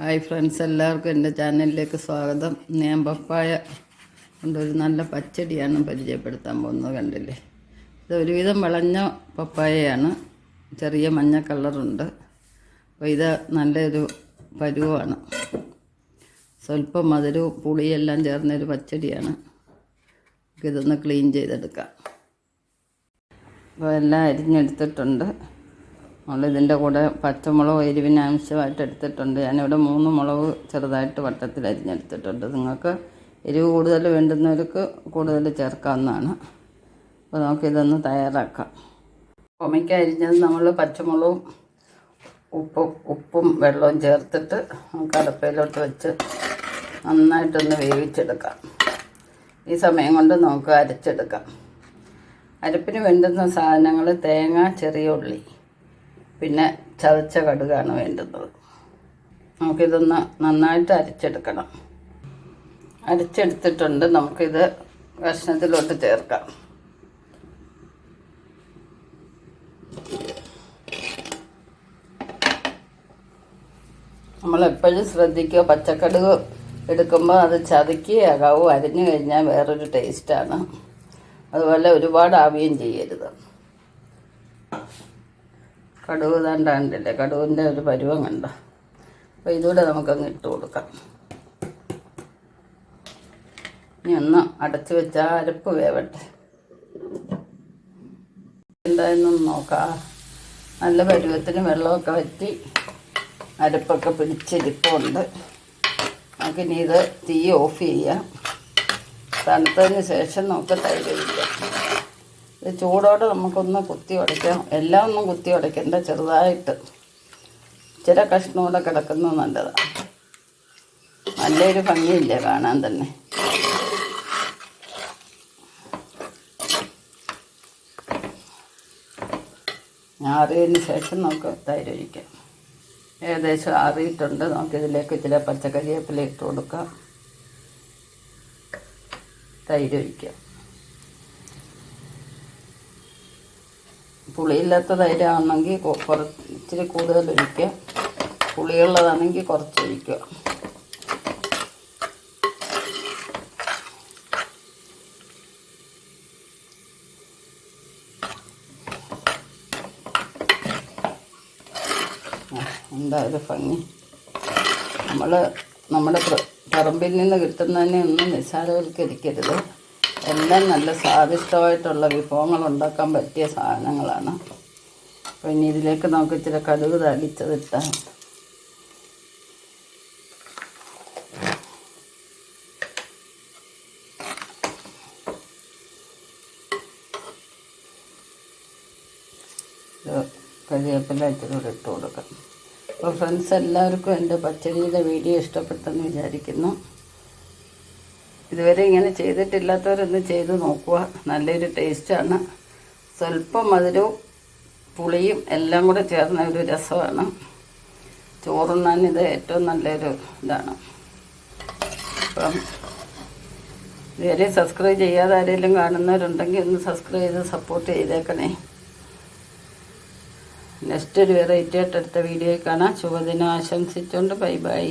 Hi friends എല്ലാവർക്കും എന്റെ ചാനലിലേക്ക് സ്വാഗതം. ഞാൻ പപ്പായ കൊണ്ടൊരു നല്ല പച്ചടിയാണ് പരിചയപ്പെടുത്താൻ പോകുന്നത് കണ്ടില്ലേ? ഇത് ഒരുവിധം വിളഞ്ഞ പപ്പായയാണ്. ചെറിയ മഞ്ഞ കളറുണ്ട്. അപ്പോൾ ഇത് നല്ലൊരു പരുവാണ്. സ്വല്പം മധുരവും പുളിയെല്ലാം ചേർന്നൊരു പച്ചടിയാണ്. ഇതൊന്ന് ക്ലീൻ ചെയ്തെടുക്കാം. അപ്പോൾ എല്ലാം അരിഞ്ഞെടുത്തിട്ടുണ്ട്. നമ്മളിതിന്റെ കൂടെ പച്ചമുളക് എരിവിന് ആവശ്യമായിട്ട് എടുത്തിട്ടുണ്ട്. ഞാനിവിടെ മൂന്ന് മുളക് ചെറുതായിട്ട് വട്ടത്തിൽ അരിഞ്ഞെടുത്തിട്ടുണ്ട്. നിങ്ങൾക്ക് എരിവ് കൂടുതൽ വേണ്ടുന്നവർക്ക് കൂടുതൽ ചേർക്കാവുന്നതാണ്. അപ്പോൾ നമുക്കിതൊന്ന് തയ്യാറാക്കാം. കൊമയ്ക്ക് അരിഞ്ഞത് നമ്മൾ പച്ചമുളകും ഉപ്പും ഉപ്പും വെള്ളവും ചേർത്തിട്ട് നമുക്ക് അടുപ്പയിലോട്ട് വെച്ച് നന്നായിട്ടൊന്ന് വേവിച്ചെടുക്കാം. ഈ സമയം കൊണ്ട് നമുക്ക് അരച്ചെടുക്കാം. അരപ്പിന് വേണ്ടുന്ന സാധനങ്ങൾ തേങ്ങ ചെറിയ ഉള്ളി. പിന്നെ ചതച്ച കടുകാണ് വേണ്ടുന്നത് നമുക്കിതൊന്ന് നന്നായിട്ട് അരിച്ചെടുക്കണം. അരിച്ചെടുത്തിട്ടുണ്ട്. നമുക്കിത് കഷ്ണത്തിലോട്ട് ചേർക്കാം. നമ്മളെപ്പോഴും ശ്രദ്ധിക്കുക. പച്ചക്കടുക് എടുക്കുമ്പോൾ അത് ചതക്കുകയാകാവൂ അരിഞ്ഞു കഴിഞ്ഞാൽ വേറൊരു ടേസ്റ്റാണ് അതുപോലെ ഒരുപാട് ആവുകയും ചെയ്യരുത്. കടുക് തണ്ടാണ്ടില്ലേ കടുവിന്റെ ഒരു പരുവം കണ്ട? അപ്പോൾ ഇതുകൂടെ നമുക്കങ്ങ് ഇട്ട് കൊടുക്കാം. ഇനി ഒന്ന് അടച്ചു വെച്ച അരപ്പ് വേവട്ടെ. എന്തായെന്നൊന്ന് നോക്കാം. നല്ല പരുവത്തിന് വെള്ളമൊക്കെ വറ്റി അരപ്പൊക്കെ പിടിച്ചിരിപ്പുണ്ട്. നമുക്കിനി ഇത് തീ ഓഫ് ചെയ്യാം. തണുത്തതിന് ശേഷം നമുക്ക് തൈര് ഒഴിക്കാം. ചൂടോടെ നമുക്കൊന്ന് കുത്തി ഉടയ്ക്കാം. എല്ലാം ഒന്നും കുത്തി ഉടയ്ക്കണ്ട ചെറുതായിട്ട്. ചില കഷ്ണൂടെ കിടക്കുന്നത് നല്ലതാണ് നല്ലൊരു ഭംഗിയില്ല കാണാൻ തന്നെ. ആറിയതിന് ശേഷം നമുക്ക് തൈരൊഴിക്കാം. ഏകദേശം ആറിയിട്ടുണ്ട് നമുക്കിതിലേക്ക് ചില പച്ചക്കറിവേപ്പില ഇട്ട് കൊടുക്കാം. തൈര് പുളിയില്ലാത്ത തൈരാണെങ്കിൽ കുറച്ച് ഇച്ചിരി കൂടുതൽ ഒഴിക്കുക. പുളിയുള്ളതാണെങ്കിൽ കുറച്ച് ഒഴിക്കുക. എന്താ ഒരു ഭംഗി? നമ്മൾ നമ്മുടെ പറമ്പിൽ നിന്ന് കിട്ടുന്നതിനെ ഒന്നും നിസ്സാരവൽക്കരിക്കരുത്. എല്ലാം നല്ല സ്വാദിഷ്ടമായിട്ടുള്ള വിഭവങ്ങൾ ഉണ്ടാക്കാൻ പറ്റിയ സാധനങ്ങളാണ്. അപ്പോൾ ഇനി ഇതിലേക്ക് നമുക്ക് ഇച്ചിരി കടുക് തടിച്ചതിട്ടാം കരിവേപ്പില ഇച്ചിരി കൂടെ ഇട്ട് കൊടുക്കാം. അപ്പോൾ ഫ്രണ്ട്സ് എല്ലാവർക്കും എന്റെ പച്ചടിയുടെ വീഡിയോ ഇഷ്ടപ്പെട്ടെന്ന് വിചാരിക്കുന്നു. ഇതുവരെ ഇങ്ങനെ ചെയ്തിട്ടില്ലാത്തവരൊന്ന് ചെയ്ത് നോക്കുക. നല്ലൊരു ടേസ്റ്റാണ്. സ്വല്പം മധുരവും പുളിയും എല്ലാം കൂടെ ചേർന്ന ഒരു രസമാണ്. ചോറുണ്ണാൻ ഇത് ഏറ്റവും നല്ലൊരു ഇതാണ്. അപ്പം ഇതുവരെ സബ്സ്ക്രൈബ് ചെയ്യാതെ ആരെങ്കിലും കാണുന്നവരുണ്ടെങ്കിൽ ഒന്ന് സബ്സ്ക്രൈബ് ചെയ്ത് സപ്പോർട്ട് ചെയ്തേക്കണേ. നെക്സ്റ്റ് ഒരു വെറൈറ്റി ആയിട്ട് അടുത്ത വീഡിയോയിൽ കാണാം. ശുഭദിനം ആശംസിച്ചുകൊണ്ട് ബൈ ബൈ.